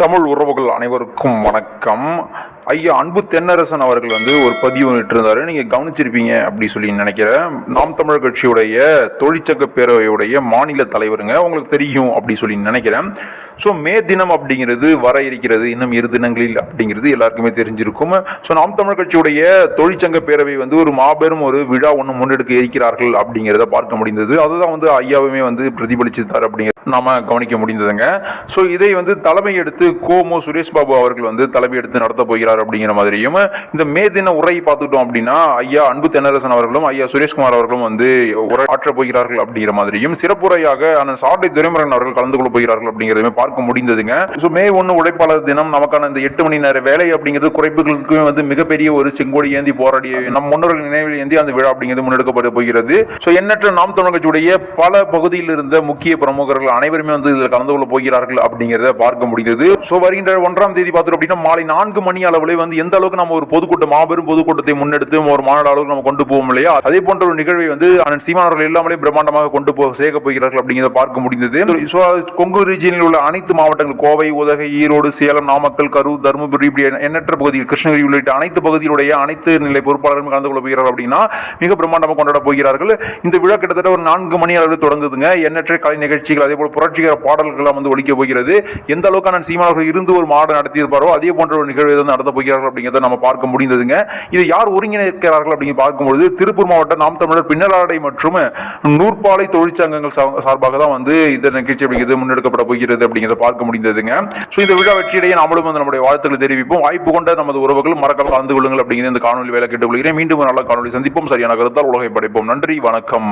தமிழ் உறவுகள் அனைவருக்கும் வணக்கம். ஐயா அன்பு தென்னரசன் அவர்கள் வந்து ஒரு பதிவு இட்டிருந்தாரு. நீங்க கவனிச்சிருப்பீங்க அப்படி சொல்லி நினைக்கிறேன். நாம் தமிழர் கட்சியுடைய தொழிற்சங்க பேரவையுடைய மாநில தலைவருங்க உங்களுக்கு தெரியும் அப்படி சொல்லி நினைக்கிறேன். ஸோ மே தினம் அப்படிங்கிறது வர இருக்கிறது. இன்னும் இரு தினங்களில் அப்படிங்கிறது எல்லாருக்குமே தெரிஞ்சிருக்கும். ஸோ நாம் தமிழர் கட்சியுடைய தொழிற்சங்க பேரவை வந்து ஒரு மாபெரும் ஒரு விழா ஒன்று முன்னெடுக்க இருக்கிறார்கள் அப்படிங்கிறத பார்க்க முடிந்தது. அதுதான் வந்து ஐயாவுமே வந்து பிரதிபலிச்சிருந்தார் அப்படிங்கிறது நாம கவனிக்க முடிந்ததுங்க. ஸோ இதை வந்து தலைமை எடுத்து கோமோ சுரேஷ் பாபு அவர்கள் வந்து தலைமை எடுத்து நடத்த போகிறார் அப்படிங்கிற மாதிரியும் இந்த மே தின உரை பார்த்துட்டோம் அப்படின்னா ஐயா அன்பு தென்னரசன் அவர்களும் ஐயா சுரேஷ்குமார் அவர்களும் வந்து உரை ஆற்றப் போகிறார்கள் அப்படிங்கிற மாதிரியும் சிறப்புரையாக அண்ணன் சாட்டை துரைமுருகன் அவர்கள் கலந்து கொள்ள போகிறார்கள் அப்படிங்கிறதுமே பார்க்க முடிந்ததுங்க. ஸோ மே ஒன்று உழைப்பாளர் தினம் நமக்கான இந்த எட்டு மணி நேர வேலை அப்படிங்கிறது குறைப்புகளுக்குமே வந்து மிகப்பெரிய ஒரு செங்கோடி ஏந்தி போராடிய நம் முன்னோர்கள் நினைவில் ஏந்தி அந்த விழா அப்படிங்கிறது முன்னெடுக்கப்பட போகிறது. ஸோ எண்ணற்ற நாம் தமிழ் கட்சியுடைய பல பகுதியில் இருந்த முக்கிய பிரமுகர்கள் அனைவருமே வந்து இதில் கலந்து கொள்ள போகிறார்கள் அப்படிங்கிறத பார்க்க முடிகிறது ஸோ வருகின்ற ஒன்றாம் தேதி பார்த்தோம் அப்படின்னா மாலை நான்கு மணி அளவில் வந்து எந்த அளவுக்கு நம்ம ஒரு பொதுக்கூட்டம் மாபெரும் பொதுக்கூட்டத்தை முன்னெடுத்து ஒரு மாநாடு அளவுக்கு நம்ம கொண்டு போவோம் இல்லையா? அதே போன்ற ஒரு நிகழ்வை வந்து அண்ணன் சீமானவர்கள் எல்லாமே பிரம்மாண்டமாக கொண்டு போ சேர்க்க போகிறார்கள் அப்படிங்கிறத பார்க்க முடிந்தது. ஸோ கொங்கு ரீஜியனில் உள்ள அனைத்து மாவட்டங்கள் கோவை உதகை ஈரோடு சேலம் நாமக்கல் கரூர் தருமபுரி இப்படி எண்ணற்ற பகுதிகள் கிருஷ்ணகிரி உள்ளிட்ட அனைத்து பகுதிகளுடைய அனைத்து நிலை பொறுப்பாளர்களும் கலந்து கொள்ள போகிறார்கள் அப்படின்னா மிக பிரம்மாண்டமாக கொண்டாட போகிறார்கள். இந்த விழா கிட்டத்தட்ட ஒரு நான்கு மணி அளவில் தொடங்குதுங்க. எண்ணற்ற கலை நிகழ்ச்சிகள் அதே போல புரட்சிகர பாடல்கள்லாம் வந்து ஒழிக்க போகிறது. எந்த அளவுக்கு நான் சீமானவர்கள் இருந்து ஒரு மாடு நடத்தியிருப்பாரோ அதே போன்ற ஒரு நிகழ்வு வந்து நடத்த போகிறார்கள் அப்படிங்கிறத நம்ம பார்க்க முடிந்ததுங்க. இதை யார் ஒருங்கிணைக்கிறார்கள் அப்படின்னு பார்க்கும்பொழுது திருப்பூர் மாவட்ட நாம் தமிழர் பின்னலாடை மற்றும் நூற்பாலை தொழிற்சங்கங்கள் சார்பாக தான் வந்து இந்த நிகழ்ச்சி அப்படிங்கிறது முன்னெடுக்கப்பட போகிறது அப்படிங்கிறத பார்க்க முடிந்ததுங்க. ஸோ இந்த விழா வெற்றியிடையே நாமளும் வந்து நம்முடைய வாழ்த்துக்களை தெரிவிப்போம். வாய்ப்பு கொண்ட நமது உறவுகள் மறக்காம கலந்து கொள்ளுங்கள் அப்படிங்கிறது இந்த காணொலி வேலை கேட்டுக்கொள்கிறேன் மீண்டும் நல்ல காணொலி சந்திப்போம். சரியான கருத்தால் உலகை படைப்போம். நன்றி வணக்கம்.